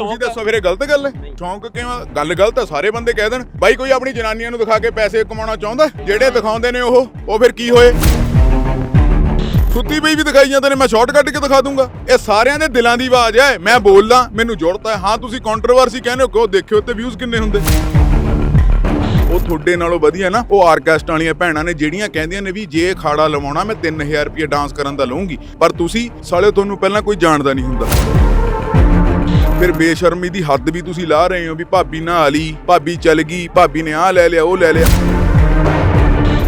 ਤੁਸੀਂ ਦੱਸੋ ਫਿਰ ਇਹ ਗਲਤ ਗੱਲ ਹੈ? ਸ਼ੌਂਕ ਕਿਉਂ ਆ? ਗੱਲ ਗਲਤ ਹੈ ਸਾਰੇ ਬੰਦੇ ਕਹਿ ਦੇਣ ਬਾਈ ਕੋਈ ਆਪਣੀ ਜਨਾਨੀਆਂ ਨੂੰ ਦਿਖਾ ਕੇ ਪੈਸੇ ਕਮਾਉਣਾ ਚਾਹੁੰਦਾ? ਜਿਹੜੇ ਦਿਖਾਉਂਦੇ ਨੇ ਉਹ ਉਹ ਫਿਰ ਕੀ ਹੋਏ? ਸੁੱਤੀ ਪਈ ਵੀ ਦਿਖਾਈ ਜਾਂਦੇ ਨੇ ਮੈਂ ਸ਼ਾਰਟ ਕੱਟ ਕੇ ਦਿਖਾ ਦੂੰਗਾ। ਇਹ ਸਾਰਿਆਂ ਦੇ ਦਿਲਾਂ ਦੀ ਆਵਾਜ਼ ਹੈ ਮੈਂ ਬੋਲਦਾ ਮੈਨੂੰ ਜੁੜਤ ਹੈ। ਹਾਂ ਤੁਸੀਂ ਕੰਟਰੋਵਰਸੀ ਕਹਿੰਦੇ ਹੋ ਕਿ ਉਹ ਦੇਖਿਓ ਤੇ ਵਿਊਜ਼ ਕਿੰਨੇ ਹੁੰਦੇ? ਉਹ ਤੁਹਾਡੇ ਨਾਲੋਂ ਵਧੀਆ ਨਾ ਉਹ ਆਰਕੈਸਟਰਾ ਵਾਲੀਆਂ ਭੈਣਾਂ ਨੇ ਜਿਹੜੀਆਂ ਕਹਿੰਦੀਆਂ ਨੇ ਵੀ ਜੇ ਅਖਾੜਾ ਲਵਾਉਣਾ ਮੈਂ 3000 ਰੁਪਏ ਡਾਂਸ ਕਰਨ ਦਾ ਲਵਾਂਗੀ ਪਰ ਤੁਸੀਂ ਸਾਲੇ ਤੁਹਾਨੂੰ ਪਹਿਲਾਂ ਕੋਈ ਜਾਣਦਾ ਨਹੀਂ ਹੁੰਦਾ। ਫਿਰ ਬੇਸ਼ਰਮੀ ਦੀ ਹੱਦ ਵੀ ਤੁਸੀਂ ਲਾ ਰਹੇ ਹੋ ਵੀ ਭਾਬੀ ਨਾ ਆਲੀ ਭਾਬੀ ਚਲ ਗਈ, ਭਾਬੀ ਨੇ ਆਹ ਲੈ ਲਿਆ, ਉਹ ਲੈ ਲਿਆ।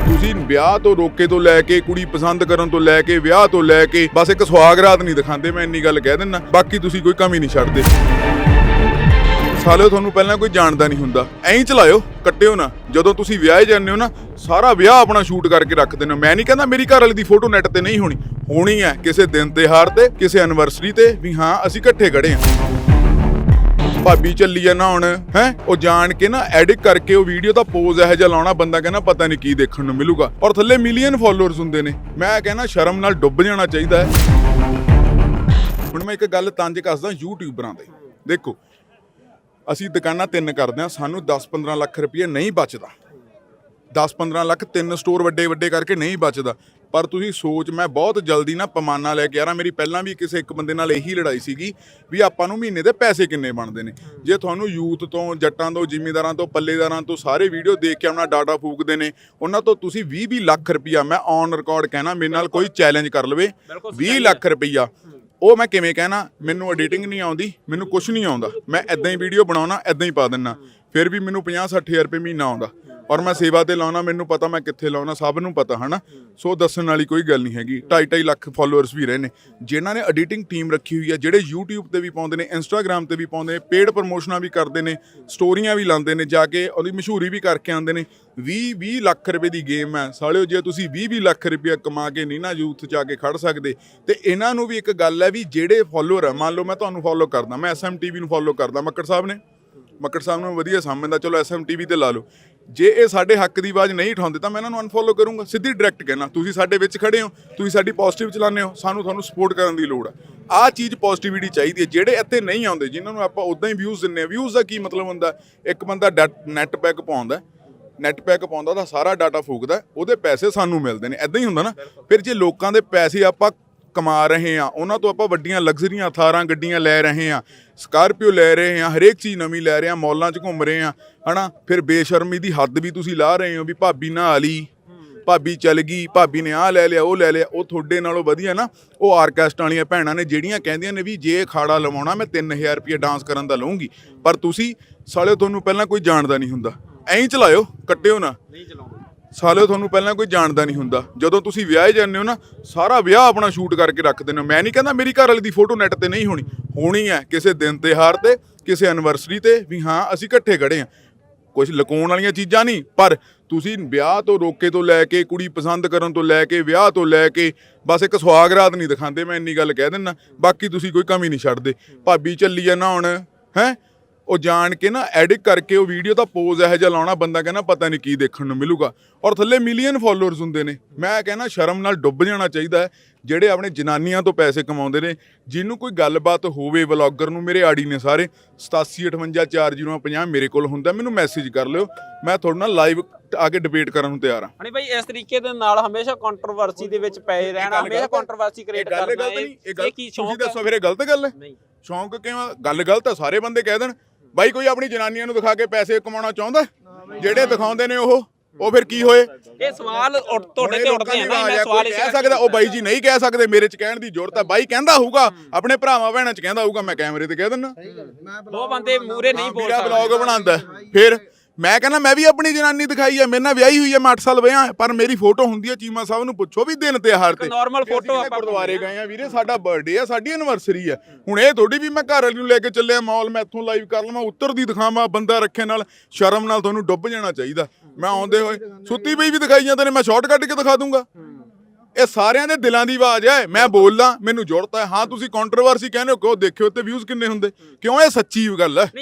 ਤੁਸੀਂ ਵਿਆਹ ਤੋਂ ਰੋਕੇ ਤੋਂ ਲੈ ਕੇ, ਕੁੜੀ ਪਸੰਦ ਕਰਨ ਤੋਂ ਲੈ ਕੇ, ਵਿਆਹ ਤੋਂ ਲੈ ਕੇ, ਬਸ ਇੱਕ ਸੁਹਾਗਰਾਤ ਨਹੀਂ ਦਿਖਾਉਂਦੇ, ਮੈਂ ਇੰਨੀ ਗੱਲ ਕਹਿ ਦਿੰਦਾ। ਬਾਕੀ ਤੁਸੀਂ ਕੋਈ ਕਮੀ ਨਹੀਂ ਛੱਡਦੇ। ਸਾਲਿਓ, ਤੁਹਾਨੂੰ ਪਹਿਲਾਂ ਕੋਈ ਜਾਣਦਾ ਨਹੀਂ ਹੁੰਦਾ। ਐਂ ਚਲਾਇਓ, ਕੱਟਿਓ ਨਾ। ਜਦੋਂ ਤੁਸੀਂ ਵਿਆਹੇ ਜਾਂਦੇ ਹੋ ਨਾ, ਸਾਰਾ ਵਿਆਹ ਆਪਣਾ ਸ਼ੂਟ ਕਰਕੇ ਰੱਖ ਦਿੰਦੇ ਹੋ। ਮੈਂ ਨਹੀਂ ਕਹਿੰਦਾ ਮੇਰੀ ਘਰ ਵਾਲੀ ਦੀ ਫੋਟੋ ਨੈਟ ਤੇ ਨਹੀਂ ਹੋਣੀ। ਹੋਣੀ ਹੈ, ਕਿਸੇ ਦਿਨ ਤਿਉਹਾਰ ਤੇ, ਕਿਸੇ ਐਨਵਰਸਰੀ ਤੇ, ਵੀ ਹਾਂ, ਅਸੀਂ ਇਕੱਠੇ ਖੜੇ ਹਾਂ। ਭਾਬੀ ਚੱਲੀ ਆ ਨਹਾਉਣ, ਹੈ? ਉਹ ਜਾਣ ਕੇ ਨਾ ਐਡਿਟ ਕਰਕੇ ਉਹ ਵੀਡੀਓ ਦਾ ਪੋਜ਼ ਇਹੋ ਜਿਹਾ ਲਾਉਣਾ, ਬੰਦਾ ਕਹਿੰਦਾ ਪਤਾ ਨਹੀਂ ਕੀ ਦੇਖਣ ਨੂੰ ਮਿਲੂਗਾ। ਔਰ ਥੱਲੇ ਮਿਲੀਅਨ ਫਾਲੋਅਰਸ ਹੁੰਦੇ ਨੇ। ਮੈਂ ਕਹਿੰਦਾ ਸ਼ਰਮ ਨਾਲ ਡੁੱਬ ਜਾਣਾ ਚਾਹੀਦਾ ਹੈ। ਹੁਣ ਮੈਂ ਇੱਕ ਗੱਲ ਤੰਜ ਕੱਸਦਾ ਯੂਟਿਊਬਰਾਂ ਤੇ ਦੇਖੋ, ਅਸੀਂ ਦੁਕਾਨਾਂ ਤਿੰਨ ਕਰਦੇ ਆ ਸਾਨੂੰ 10-15 ਲੱਖ ਰੁਪਏ ਨਹੀਂ ਬਚਦਾ। 10-15 ਲੱਖ ਤਿੰਨ ਸਟੋਰ ਵੱਡੇ ਵੱਡੇ ਕਰਕੇ ਨਹੀਂ ਬਚਦਾ। ਪਰ ਤੁਸੀਂ ਸੋਚ ਮੈਂ ਬਹੁਤ ਜਲਦੀ ਨਾ ਪਮਾਨਾ ਲੈ ਕੇ ਆ ਰਹਾ। ਮੇਰੀ ਪਹਿਲਾਂ ਵੀ ਕਿਸੇ ਇੱਕ ਬੰਦੇ ਨਾਲ ਇਹੀ ਲੜਾਈ ਸੀਗੀ ਵੀ ਆਪਾਂ ਨੂੰ ਮਹੀਨੇ ਦੇ ਪੈਸੇ ਕਿੰਨੇ ਬਣਦੇ ਨੇ। ਜੇ ਤੁਹਾਨੂੰ ਯੂਥ ਤੋਂ ਜੱਟਾਂ ਤੋਂ ਜ਼ਿਮੀਂਦਾਰਾਂ ਤੋਂ ਪੱਲੇਦਾਰਾਂ ਤੋਂ ਸਾਰੇ ਵੀਡੀਓ ਦੇਖ ਕੇ ਆਪਣਾ ਡਾਟਾ ਫੂਕਦੇ ਨੇ ਉਹਨਾਂ ਤੋਂ ਤੁਸੀਂ 20-20 ਲੱਖ ਰੁਪਈਆ ਮੈਂ ਔਨ ਰਿਕਾਰਡ ਕਹਿਣਾ ਮੇਰੇ ਨਾਲ ਕੋਈ ਚੈਲੰਜ ਕਰ ਲਵੇ। 20 ਲੱਖ ਰੁਪਈਆ। ਉਹ ਮੈਂ ਕਿਵੇਂ ਕਹਿਣਾ ਮੈਨੂੰ ਐਡੀਟਿੰਗ ਨਹੀਂ ਆਉਂਦੀ ਮੈਨੂੰ ਕੁਝ ਨਹੀਂ ਆਉਂਦਾ। ਮੈਂ ਐਦਾਂ ਹੀ ਵੀਡੀਓ ਬਣਾਉਣਾ ਐਦਾਂ ਹੀ ਪਾ ਦਿੰਨਾ। ਫਿਰ ਵੀ ਮੈਨੂੰ 50-60000 ਰੁਪਏ ਮਹੀਨਾ ਆਉਂਦਾ। ਔਰ ਮੈਂ ਸੇਵਾ ਤੇ ਲਾਉਣਾ, ਮੈਨੂੰ ਪਤਾ ਮੈਂ ਕਿੱਥੇ ਲਾਉਣਾ, ਸਭ ਨੂੰ ਪਤਾ, ਹਨਾ? ਸੋ ਦੱਸਣ ਵਾਲੀ ਕੋਈ ਗੱਲ ਨਹੀਂ ਹੈਗੀ। 2.5 ਲੱਖ ਫਾਲੋਅਰਸ ਵੀ ਰਹੇ ਨੇ ਜਿਨ੍ਹਾਂ ਨੇ ਐਡੀਟਿੰਗ ਟੀਮ ਰੱਖੀ ਹੋਈ ਹੈ ਜਿਹੜੇ YouTube ਤੇ ਵੀ ਪਾਉਂਦੇ ਨੇ, Instagram ਤੇ ਵੀ ਪਾਉਂਦੇ ਨੇ ਪੇਡ ਪ੍ਰਮੋਸ਼ਨਾਂ ਵੀ ਕਰਦੇ ਨੇ ਸਟੋਰੀਆਂ ਵੀ ਲਾਉਂਦੇ ਨੇ, ਜਾ ਕੇ ਉਹਦੀ ਮਸ਼ਹੂਰੀ ਵੀ ਕਰਕੇ ਆਉਂਦੇ ਨੇ। 20 20 ਲੱਖ ਰੁਪਏ ਦੀ ਗੇਮ ਹੈ ਸਾਲਿਓ, ਜੇ ਤੁਸੀਂ 20 20 ਲੱਖ ਰੁਪਏ ਕਮਾ ਕੇ ਨਹੀਂ ਨਾ ਯੂਥ ਚ ਆ ਕੇ ਖੜ ਸਕਦੇ, ਤੇ ਇਹਨਾਂ ਨੂੰ ਵੀ ਇੱਕ ਗੱਲ ਹੈ ਵੀ ਜਿਹੜੇ ਫਾਲੋਅਰ ਹੈ ਮੰਨ ਲਓ ਮੈਂ ਤੁਹਾਨੂੰ ਫਾਲੋ ਕਰਦਾ, ਮੈਂ ਐਸਐਮਟੀਵੀ ਨੂੰ ਫਾਲੋ ਕਰਦਾ, ਮੱਕੜ ਸਾਹਿਬ ਨੇ। ਮੱਕੜ ਸਾਹਿਬ ਨੂੰ ਵਧੀਆ ਸਮਝਦਾ ਚਲੋ ਐਸਐਮਟੀਵੀ ਤੇ ਲਾ ਲਓ। ਜੇ ਇਹ ਸਾਡੇ ਹੱਕ ਦੀ ਆਵਾਜ਼ ਨਹੀਂ ਉਠਾਉਂਦੇ ਤਾਂ ਮੈਂ ਇਹਨਾਂ ਨੂੰ ਅਨਫੋਲੋ ਕਰੂੰਗਾ। ਸਿੱਧੀ ਡਾਇਰੈਕਟ ਕਹਿਣਾ, ਤੁਸੀਂ ਸਾਡੇ ਵਿੱਚ ਖੜੇ ਹੋ, ਤੁਸੀਂ ਸਾਡੀ ਪੋਜ਼ਿਟਿਵ ਚਲਾਉਂਦੇ ਹੋ, ਸਾਨੂੰ ਤੁਹਾਨੂੰ ਸਪੋਰਟ ਕਰਨ ਦੀ ਲੋੜ ਆ। ਆਹ ਚੀਜ਼ ਪੋਜ਼ਿਟਿਵਿਟੀ ਚਾਹੀਦੀ ਹੈ, ਜਿਹੜੇ ਇੱਥੇ ਨਹੀਂ ਆਉਂਦੇ, ਜਿਨ੍ਹਾਂ ਨੂੰ ਆਪਾਂ ਉਦਾਂ ਹੀ ਵਿਊਜ਼ ਦਿੰਨੇ ਆ ਵਿਊਜ਼ ਦਾ ਕੀ ਮਤਲਬ ਹੁੰਦਾ? ਇੱਕ ਬੰਦਾ ਨੈਟ ਪੈਕ ਪਾਉਂਦਾ ਨੈਟ ਪੈਕ ਪਾਉਂਦਾ, ਉਹਦਾ ਸਾਰਾ ਡਾਟਾ ਫੂਕਦਾ, ਉਹਦੇ ਪੈਸੇ ਸਾਨੂੰ ਮਿਲਦੇ ਨੇ ਐਦਾਂ ਹੀ ਹੁੰਦਾ ਨਾ। ਫਿਰ ਜੇ ਲੋਕਾਂ ਦੇ ਪੈਸੇ ਆਪਾਂ ਕਮਾ ਰਹੇ ਆ ਉਹਨਾਂ ਤੋਂ ਆਪਾਂ ਵੱਡੀਆਂ ਲਗਜ਼ਰੀਆਂ ਥਾਰਾਂ ਗੱਡੀਆਂ ਲੈ ਰਹੇ ਆ ਸਕਾਰਪੀਓ ਲੈ ਰਹੇ ਆ ਹਰੇਕ ਚੀਜ਼ ਨਵੀਂ ਲੈ ਰਹੇ ਆ ਮੌਲਾਂ 'ਚ ਘੁੰਮ ਰਹੇ ਆ ਹਨਾ? ਫਿਰ ਬੇਸ਼ਰਮੀ ਦੀ ਹੱਦ ਵੀ ਤੁਸੀਂ ਲਾ ਰਹੇ ਹੋ ਵੀ ਭਾਬੀ ਨਾ ਆਲੀ ਭਾਬੀ ਚਲ ਗਈ, ਭਾਬੀ ਨੇ ਆਹ ਲੈ ਲਿਆ, ਉਹ ਲੈ ਲਿਆ, ਉਹ ਤੁਹਾਡੇ ਨਾਲੋਂ ਵਧੀਆ ਨਾ, ਉਹ ਆਰਕੈਸਟਰਾ ਵਾਲੀਆਂ ਭੈਣਾਂ ਨੇ ਜਿਹੜੀਆਂ ਕਹਿੰਦੀਆਂ ਨੇ ਵੀ ਜੇ ਅਖਾੜਾ ਲਵਾਉਣਾ, ਮੈਂ 3000 ਰੁਪਏ ਡਾਂਸ ਕਰਨ ਦਾ ਲਵਾਂਗੀ ਪਰ ਤੁਸੀਂ ਸਾਲੇ ਤੁਹਾਨੂੰ ਪਹਿਲਾਂ ਕੋਈ ਜਾਣਦਾ ਨਹੀਂ ਹੁੰਦਾ। ਐਂ ਹੀ ਚਲਾਇਓ, ਕੱਟਿਓ ਨਾ। ਨਹੀਂ ਚਲਾਉਂਦੇ। ਸਾਲਿਓ ਤੁਹਾਨੂੰ ਪਹਿਲਾਂ ਕੋਈ ਜਾਣਦਾ ਨਹੀਂ ਹੁੰਦਾ। ਜਦੋਂ ਤੁਸੀਂ ਵਿਆਹੇ ਜਾਂਦੇ ਹੋ ਨਾ, ਸਾਰਾ ਵਿਆਹ ਆਪਣਾ ਸ਼ੂਟ ਕਰਕੇ ਰੱਖ ਦਿੰਦੇ ਹੋ। ਮੈਂ ਨਹੀਂ ਕਹਿੰਦਾ ਮੇਰੀ ਘਰ ਵਾਲੀ ਦੀ ਫੋਟੋ ਨੈਟ ਤੇ ਨਹੀਂ ਹੋਣੀ। ਹੋਣੀ ਹੈ ਕਿਸੇ ਦਿਨ ਤਿਉਹਾਰ ਤੇ, ਕਿਸੇ ਐਨਵਰਸਰੀ ਤੇ ਵੀ ਹਾਂ, ਅਸੀਂ ਇਕੱਠੇ ਖੜੇ ਹਾਂ। ਕੁਝ ਲਕਾਉਣ ਵਾਲੀਆਂ ਚੀਜ਼ਾਂ ਨਹੀਂ, ਪਰ ਤੁਸੀਂ ਵਿਆਹ ਤੋਂ ਰੋਕੇ ਤੋਂ ਲੈ ਕੇ, ਕੁੜੀ ਪਸੰਦ ਕਰਨ ਤੋਂ ਲੈ ਕੇ, ਵਿਆਹ ਤੋਂ ਲੈ ਕੇ, ਬਸ ਇੱਕ ਸੁਹਾਗਰਾਤ ਨਹੀਂ ਦਿਖਾਉਂਦੇ, ਮੈਂ ਇੰਨੀ ਗੱਲ ਕਹਿ ਦਿੰਦਾ। ਬਾਕੀ ਤੁਸੀਂ ਕੋਈ ਕਮੀ ਨਹੀਂ ਛੱਡਦੇ। ਭਾਬੀ ਚੱਲੀ ਆ ਨਹਾਉਣ, ਹੈ? ਉਹ ਜਾਣ ਕੇ ਨਾ ਐਡਿਟ ਕਰਕੇ ਉਹ ਵੀਡੀਓ ਦਾ ਪੋਜ਼ ਇਹੋ ਜਿਹਾ ਲਾਉਣਾ ਬੰਦਾ ਕਹਿੰਦਾ ਪਤਾ ਨਹੀਂ ਕੀ ਦੇਖਣ ਨੂੰ ਮਿਲੂਗਾ। ਔਰ ਥੱਲੇ ਮਿਲੀਅਨ ਫਾਲੋਅਰਸ ਹੁੰਦੇ ਨੇ। ਮੈਂ ਕਹਿੰਦਾ ਸ਼ਰਮ ਨਾਲ ਡੁੱਬ ਜਾਣਾ ਚਾਹੀਦਾ ਜਿਹੜੇ ਆਪਣੇ ਜਨਾਨੀਆਂ ਤੋਂ ਪੈਸੇ ਕਮਾਉਂਦੇ ਨੇ ਜਿਹਨੂੰ ਕੋਈ ਗੱਲਬਾਤ ਹੋਵੇ ਵਲੌਗਰ ਨੂੰ ਮੇਰੇ ਆੜੀ ਨੇ ਸਾਰੇ 87584050 ਮੇਰੇ ਕੋਲ ਹੁੰਦਾ ਮੈਨੂੰ ਮੈਸੇਜ ਕਰ ਲਿਓ ਮੈਂ ਤੁਹਾਡੇ ਨਾਲ ਲਾਈਵ ਆ ਕੇ ਡਿਬੇਟ ਕਰਨ ਨੂੰ ਤਿਆਰ ਹਾਂ। ਹਣੀ ਭਾਈ ਇਸ ਤਰੀਕੇ ਦੇ ਨਾਲ ਹਮੇਸ਼ਾ ਕੰਟਰੋਵਰਸੀ ਦੇ ਵਿੱਚ ਪਏ ਰਹਿਣਾ ਹਮੇਸ਼ਾ ਗਲਤ। ਕੰਟਰੋਵਰਸੀ ਇਹ ਕ੍ਰੀਏਟ ਗੱਲ ਕਰਨਾ ਗਲਤ ਨਹੀਂ ਇਹ ਗੱਲ ਤੁਸੀਂ ਹੈ? ਦੱਸੋ ਫਿਰ ਇਹ ਗਲਤ ਗੱਲ ਹੈ? ਨਹੀਂ। ਸ਼ੌਂਕ ਆ? ਗੱਲ ਗਲਤ ਹੈ ਸਾਰੇ ਬੰਦੇ ਕਹਿ ਦੇਣ। ਬਾਈ ਕੋਈ ਆਪਣੀ ਜਨਾਨੀਆਂ ਨੂੰ ਦਿਖਾ ਕੇ ਪੈਸੇ ਕਮਾਉਣਾ ਚਾਹੁੰਦਾ? ਜਿਹੜੇ ਦਿਖਾਉਂਦੇ ਨੇ ਉਹ ਉਹ ਫਿਰ ਕੀ ਹੋਏ? ਇਹ ਸਵਾਲ ਤੁਹਾਡੇ ਤੇ ਇਹ ਉੱਠਦੇ ਆ ਮੈਂ ਸਵਾਲ ਹੈ, ਇਸ ਕਹਿ ਸਕਦਾ ਉਹ ਬਾਈ ਜੀ ਨਹੀਂ ਕਹਿ ਸਕਦੇ ਮੇਰੇ ਚ ਕਹਿਣ ਦੀ ਜ਼ਰੂਰਤ ਹੈ ਬਾਈ ਕਹਿੰਦਾ ਹੋਊਗਾ ਆਪਣੇ ਭਰਾਵਾਂ ਭੈਣਾਂ ਚ ਕਹਿੰਦਾ ਹੋਊਗਾ ਮੈਂ ਕੈਮਰੇ ਤੇ ਕਹਿ ਦਿੰਦਾ। ਦੋ ਬੰਦੇ ਮੂਰੇ ਨਹੀਂ ਬੋਲ ਮੇਰਾ ਸਕਦੇ। ਬਲੌਗ ਬਣਾਉਂਦਾ ਫਿਰ ਮੈਂ ਕਹਿੰਦਾ ਮੈਂ ਵੀ ਆਪਣੀ ਜਨਾਨੀ ਦਿਖਾਈ ਹੈ ਮੇਰੇ ਨਾਲ ਵਿਆਹੀ ਹੋਈ ਹੈ ਮੈਂ 8 ਸਾਲ ਵਿਆਹ ਪਰ ਮੇਰੀ ਫੋਟੋ ਹੁੰਦੀ ਹੈ ਚੀਮਾ ਸਾਹਿਬ ਨੂੰ ਪੁੱਛੋ ਵੀ ਦਿਨ ਤਿਉਹਾਰ ਤੇ। ਵੀ ਅਸੀਂ photo ਕਿਤੇ ਆਪਾਂ ਗੁਰਦੁਆਰੇ ਗਏ ਆ ਵੀਰੇ ਸਾਡਾ ਬਰਥਡੇ ਆ ਸਾਡੀ ਐਨਵਰਸਰੀ ਹੈ ਹੁਣ ਇਹ ਥੋੜੀ ਵੀ ਮੈਂ ਘਰ ਵਾਲੀ ਨੂੰ ਲੈ ਕੇ ਚੱਲਿਆ ਮਾਲ ਮੈਂ ਇੱਥੋਂ ਲਾਈਵ ਕਰ ਲਵਾਂ ਉੱਤਰ ਦੀ ਦਿਖਾਵਾਂ ਬੰਦਾ ਰੱਖੇ ਨਾਲ ਸ਼ਰਮ ਨਾਲ ਤੁਹਾਨੂੰ ਡੁੱਬ ਜਾਣਾ ਚਾਹੀਦਾ। ਮੈਂ ਆਉਂਦੇ ਹੋਏ ਸੁੱਤੀ ਪਈ ਵੀ ਦਿਖਾਈ ਜਾਂਦੇ ਨੇ ਮੈਂ ਸ਼ਾਰਟ ਕੱਟ ਕੇ ਦਿਖਾ ਦੂੰਗਾ। ਇਹ ਸਾਰਿਆਂ ਦੇ ਦਿਲਾਂ ਦੀ ਆਵਾਜ਼ ਹੈ ਮੈਂ ਬੋਲਦਾ ਮੈਨੂੰ ਜੁੜਤ ਹੈ। ਹਾਂ ਤੁਸੀਂ ਕੰਟਰੋਵਰਸੀ ਕਹਿੰਦੇ ਹੋ ਕਿ ਉਹ ਦੇਖਿਓ ਤੇ ਵਿਊਜ਼ ਕਿੰਨੇ ਹੁੰਦੇ? ਕਿਉਂ ਇਹ ਸੱਚੀ ਗੱਲ ਹੈ ਨਹੀਂ